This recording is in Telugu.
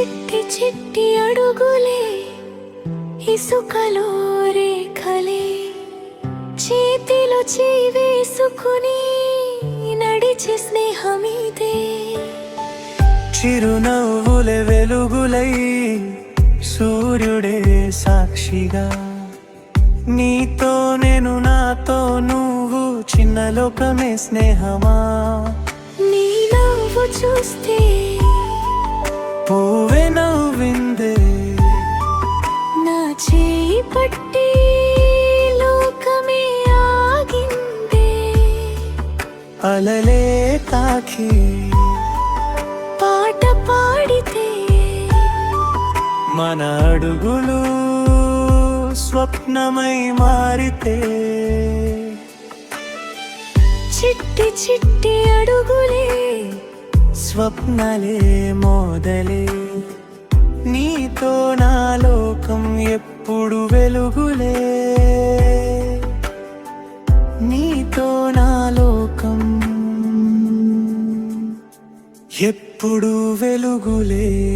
చిట్టి అడుగులే ఇసుకలో రేఖలే. చేతిలో వేసుకుని నడిచే స్నేహమిదే. చిరునవ్వుల వెలుగులై సూర్యుడే సాక్షిగా. నీతో నేను నాతో నువ్వు చిన్న లోకమే స్నేహమా? నీ నవ్వు చూస్తే పువ్వే నవ్విందే. నా చేయి పట్టి లోకమే ఆగిందే. అలలే తాకి పాట పాడితే మన అడుగులు స్వప్నమై మారితే. చిట్టి చిట్టి అడుగులే స్వప్నలే మోదలే. నీతో నా లోకం ఎప్పుడు వెలుగులే. నీతో నా లోకం ఎప్పుడు వెలుగులే.